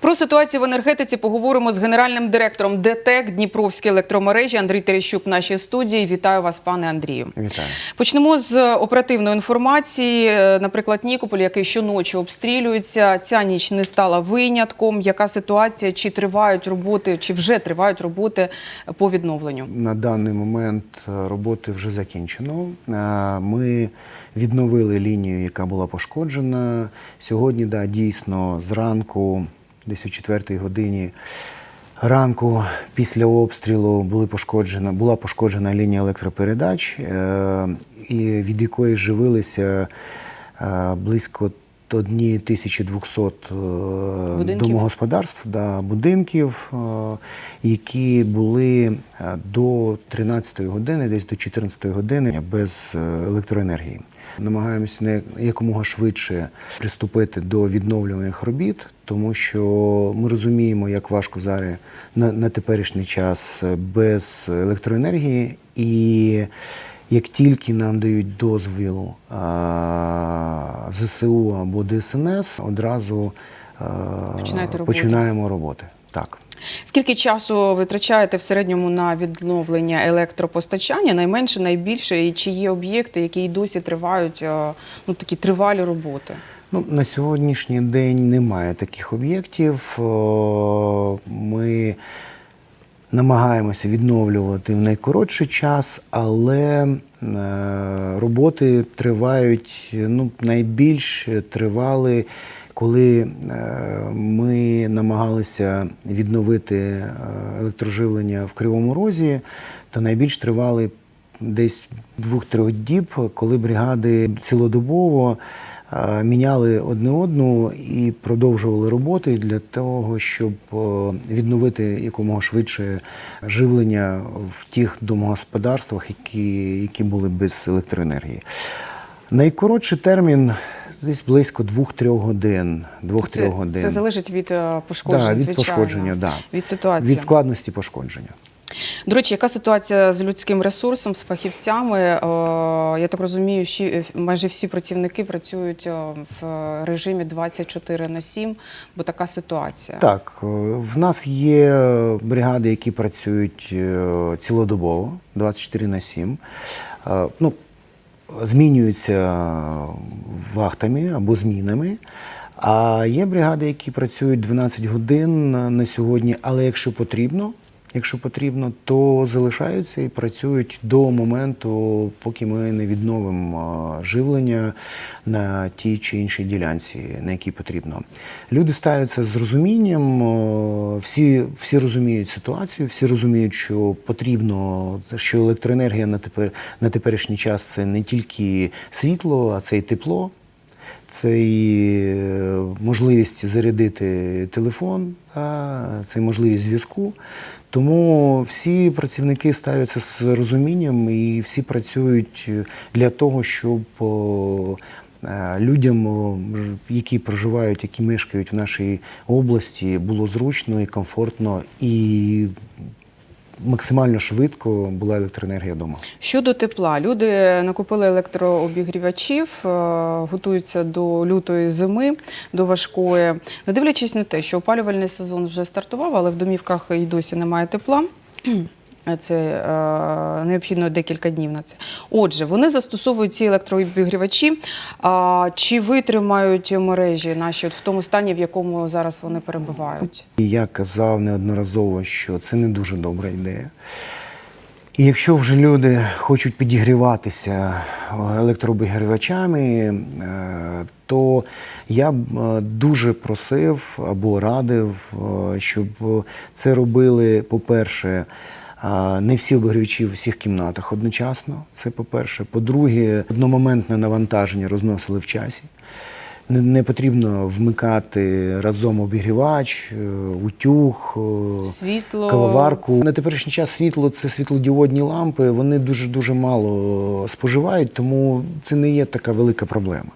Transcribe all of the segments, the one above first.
Про ситуацію в енергетиці поговоримо з генеральним директором ДТЕК Дніпровські електромережі Андрій Терещук в нашій студії. Вітаю вас, пане Андрію. Вітаю. Почнемо з оперативної інформації. Наприклад, Нікополь, який щоночі обстрілюється. Ця ніч не стала винятком. Яка ситуація? Чи тривають роботи, чи вже тривають роботи по відновленню? На даний момент роботи вже закінчено. Е, Ми відновили лінію, яка була пошкоджена. Сьогодні, да, дійсно, зранку, десь о 4 годині ранку, після обстрілу були пошкоджена, була пошкоджена лінія електропередач, е, від якої живилися е, близько 1200 е, домогосподарств, да, будинків, е, які були е, до 13 години, десь до 14 години без електроенергії. Намагаємося не якомога швидше приступити до відновлюваних робіт, тому що ми розуміємо, як важко зараз на, на теперішній час без електроенергії і. Як тільки нам дають дозвіл а, ЗСУ або ДСНС, одразу а, починаємо роботи. Так. Скільки часу витрачаєте в середньому на відновлення електропостачання? Найменше, найбільше, і чи є об'єкти, які й досі тривають е, ну такі тривалі роботи? Ну, на сьогоднішній день немає таких об'єктів. Ми намагаємося відновлювати в найкоротший час, але е, роботи тривають ну, найбільш тривали, коли е, ми намагалися відновити е, електроживлення в Кривому Розі, то найбільш тривали десь двох-трьох діб, коли бригади цілодобово міняли одне одну і продовжували роботи для того, щоб е, відновити якомога швидше живлення в тих домогосподарствах, які, які були без електроенергії. Найкоротший термін десь близько 2-3 годин. 2-3 Це, годин. це залежить від е, пошкоджень, Да, від звичайно, пошкодження, да. від ситуації. від складності пошкодження. До речі, яка ситуація з людським ресурсом, з фахівцями? Е, Я так розумію, що майже всі працівники працюють е, в режимі 24 на 7, бо така ситуація. Так, е, в нас є бригади, які працюють е, цілодобово, 24 на 7. Е, Ну, змінюються вахтами або змінами. А є бригади, які працюють 12 годин на сьогодні, але якщо потрібно, якщо потрібно, то залишаються і працюють до моменту, поки ми не відновимо живлення на тій чи іншій ділянці, на якій потрібно. Люди ставляться з розумінням, всі, всі розуміють ситуацію, всі розуміють, що потрібно, що електроенергія на тепер на теперішній час це не тільки світло, а це й тепло. Це і е, можливість зарядити телефон, це і можливість зв'язку. Тому всі працівники ставляться з розумінням і всі працюють для того, щоб е, людям, які проживають, які мешкають в нашій області, було зручно і комфортно і максимально швидко була електроенергія вдома. Щодо тепла, люди накупили електрообігрівачів, е, готуються до лютої зими, до важкої. Не дивлячись на те, що опалювальний сезон вже стартував, але в домівках і досі немає тепла. Це е, необхідно декілька днів на це. Отже, вони застосовують ці електрообігрівачі. А, чи витримають мережі наші от в тому стані, в якому зараз вони перебувають? Я казав неодноразово, що це не дуже добра ідея. І якщо вже люди хочуть підігріватися електрообігрівачами, е, то я б е, дуже просив або радив, е, щоб це робили, по-перше, е, не всі обігрівачі в всіх кімнатах одночасно. Це по-перше. По-друге, одномоментне навантаження розносили в часі. Не, не потрібно вмикати разом обігрівач, е, утюг, е, Світло. кавоварку. На теперішній час світло це світлодіодні лампи. Вони дуже дуже мало споживають, тому це не є така велика проблема.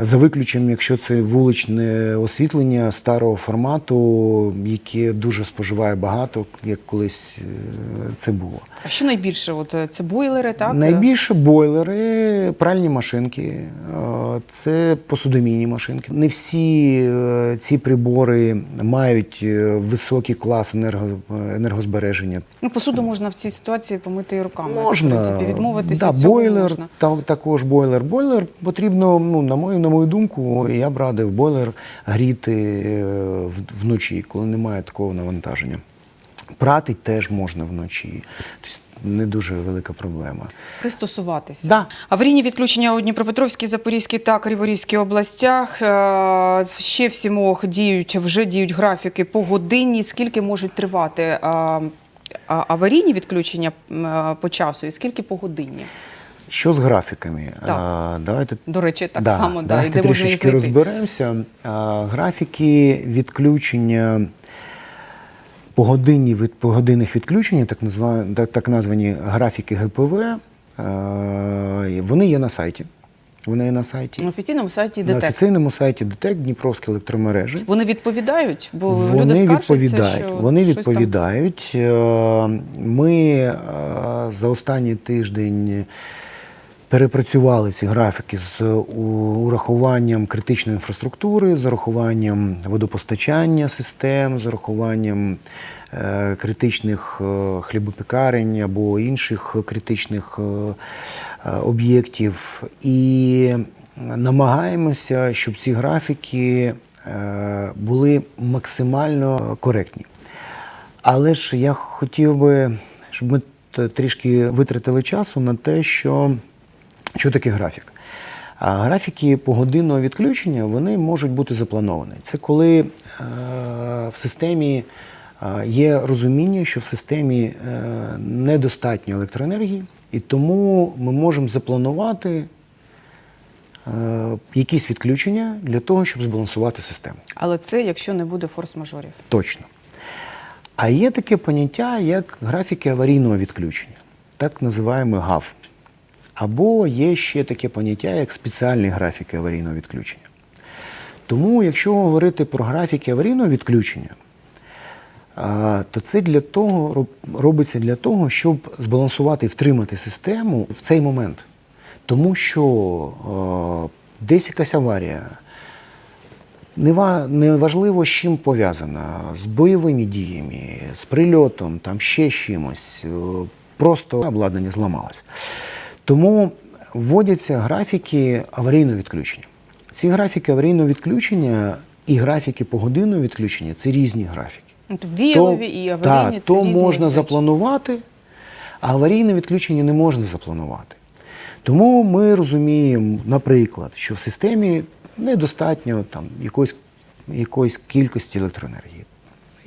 За виключенням, якщо це вуличне освітлення старого формату, яке дуже споживає багато, як колись е, це було. А що найбільше? От е, це бойлери, так? Найбільше бойлери, пральні машинки, е, це посудомійні машинки. Не всі ці прибори мають високий клас енерго, енергозбереження. Ну, посуду можна в цій ситуації помити і руками. Можна В принципі, відмовитися да, від цього бойлер, можна. та, також бойлер. Бойлер потрібно, ну, на мою, на мою думку, я б радив бойлер гріти е, вночі, коли немає такого навантаження. Прати теж можна вночі. Тобто не дуже велика проблема. Пристосуватися. Да. Аварійні відключення у Дніпропетровській, Запорізькій та Криворізькій областях. Е, Ще в сімох діють, вже діють графіки погодинні. Скільки можуть тривати е, аварійні відключення по часу і скільки погодинні? Що з графіками? Так. А, давайте До речі, так Да, само, да, і давайте де можна їх трішечки розберемося. А, графіки відключення, погодинні від погодинних відключень, так, назва, так, названі графіки ГПВ, а, вони є на сайті. Вони є на сайті. На офіційному сайті На офіційному сайті ДТЕК Дніпровські електромережі. Вони відповідають, бо Вони люди скаржаться, відповідають. що Вони щось відповідають. Е, Ми е, за останній тиждень перепрацювали ці графіки з урахуванням критичної інфраструктури, з урахуванням водопостачання систем, з урахуванням е, критичних е, хлібопікарень або інших критичних е, е, об'єктів. І намагаємося, щоб ці графіки е, були максимально коректні. Але ж я хотів би, щоб ми трішки витратили часу на те, що, що таке графік. А графіки погодинного відключення вони можуть бути заплановані. Це коли е, в системі е, є розуміння, що в системі е, недостатньо електроенергії, і тому ми можемо запланувати якісь відключення для того, щоб збалансувати систему. Але це якщо не буде форс-мажорів. Точно. А є таке поняття, як графіки аварійного відключення, так називаємо ГАВ. Або є ще таке поняття, як спеціальні графіки аварійного відключення. Тому, якщо говорити про графіки аварійного відключення, то це для того робиться для того, щоб збалансувати і втримати систему в цей момент. Тому що десь якась аварія, Неважливо, з чим пов'язана, з бойовими діями, з прильотом, там ще чимось. Просто обладнання зламалось. Тому вводяться графіки аварійного відключення. Ці графіки аварійного відключення і графіки погодинного відключення це різні графіки. От віялові і аварійні це то різні можна речі. запланувати, а аварійне відключення не можна запланувати. Тому ми розуміємо, наприклад, що в системі недостатньо там, якоїсь, якоїсь кількості електроенергії.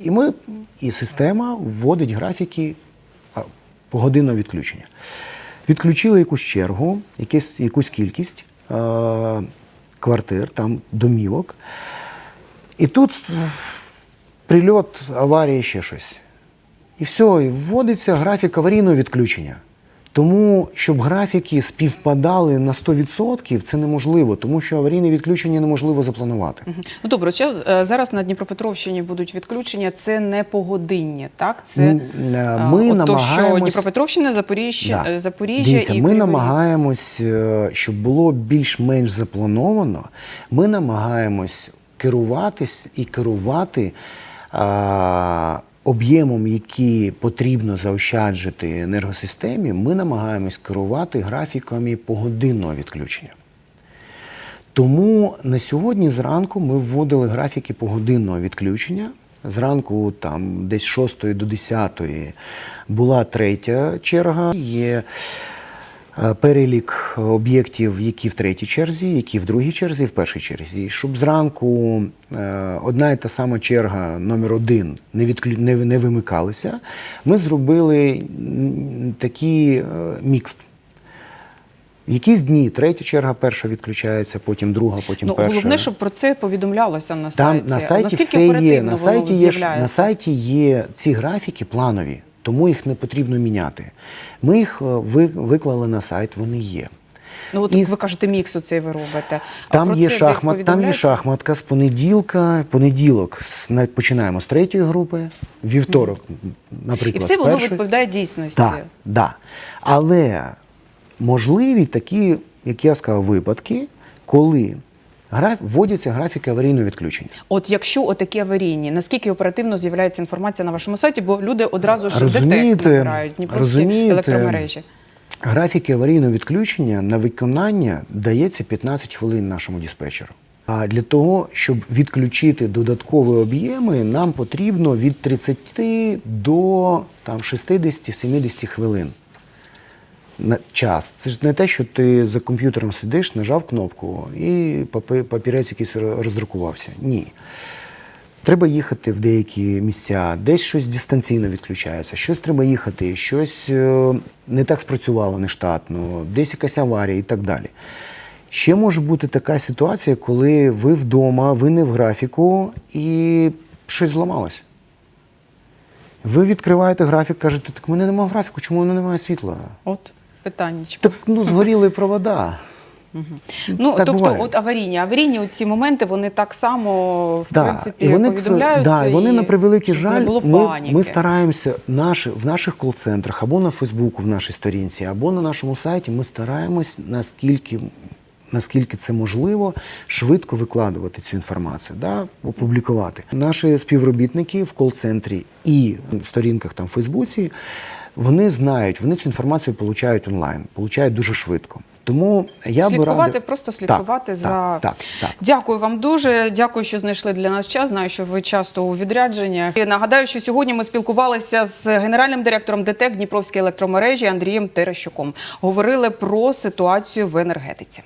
І ми, і система вводить графіки погодинного відключення. Відключили якусь чергу, якісь, якусь кількість е, квартир, там домівок. І тут прильот, аварія, ще щось. І все, і вводиться графік аварійного відключення. Тому, щоб графіки співпадали на 100%, це неможливо, тому що аварійне відключення неможливо запланувати. Ну добре, час, е, зараз на Дніпропетровщині будуть відключення. Це не погодинні, так? Це М, е, ми от то, що Дніпропетровщина, Запоріжжя, Да. е, Запоріжжя Дивіться, і ми Кривий намагаємось, е, щоб було більш-менш заплановано. Ми намагаємось керуватись і керувати а, об'ємом, який потрібно заощаджити енергосистемі. Ми намагаємось керувати графіками погодинного відключення. Тому на сьогодні зранку ми вводили графіки погодинного відключення. Зранку, там десь з 6 до 10 була третя черга. Є перелік об'єктів, які в третій черзі, які в другій черзі, і в першій черзі. Щоб зранку е, одна і та сама черга номер один не, відклю... не, не вимикалися, ми зробили такий е, мікс. Якісь дні третя черга перша відключається, потім друга, потім Ну, перша. головне, щоб про це повідомлялося на Там сайті. на сайті Наскільки все є. На сайті є, на сайті є ці графіки планові, тому їх не потрібно міняти. Ми їх е, виклали на сайт, вони є. Ну от І ви кажете, мікс оцей ви робите. Там є, шахмат, там є шахматка з понеділка. Понеділок починаємо з третьої групи, вівторок, наприклад, І все воно відповідає дійсності. Так, да. Але можливі такі, як я сказав, випадки, коли. Вводяться графіки аварійного відключення. От якщо отакі аварійні, наскільки оперативно з'являється інформація на вашому сайті, бо люди одразу ж Дніпровські розумієте, електромережі. Графіки аварійного відключення на виконання дається 15 хвилин нашому диспетчеру. А для того, щоб відключити додаткові об'єми, нам потрібно від 30 до там, 60-70 хвилин. Час. Це ж не те, що ти за комп'ютером сидиш, нажав кнопку і папірець якийсь роздрукувався. Ні. Треба їхати в деякі місця, десь щось дистанційно відключається, щось треба їхати, щось е, не так спрацювало нештатно, десь якась аварія і так далі. Ще може бути така ситуація, коли ви вдома, ви не в графіку і щось зламалося. Ви відкриваєте графік, кажете, так в мене немає графіку, чому в мене немає світла? От питання. Так ну згоріли провода. Ну так тобто, буває. от аварійні, аварійні ці моменти вони так само в Да, принципі і вони, повідомляються. да, і вони на превеликий жаль. Ми, ми стараємося наші, в наших кол-центрах або на Фейсбуку, в нашій сторінці, або на нашому сайті. Ми стараємось наскільки. Наскільки це можливо, швидко викладувати цю інформацію, да, опублікувати. Наші співробітники в кол-центрі і в сторінках там в Фейсбуці, вони знають, вони цю інформацію получають онлайн, получають дуже швидко. Тому я би слідкувати, радив... просто слідкувати так, за так, так, так. дякую вам дуже. Дякую, що знайшли для нас час. Знаю, що ви часто у відрядженнях. І нагадаю, що сьогодні ми спілкувалися з генеральним директором ДТЕК Дніпровської електромережі Андрієм Терещуком. Говорили про ситуацію в енергетиці.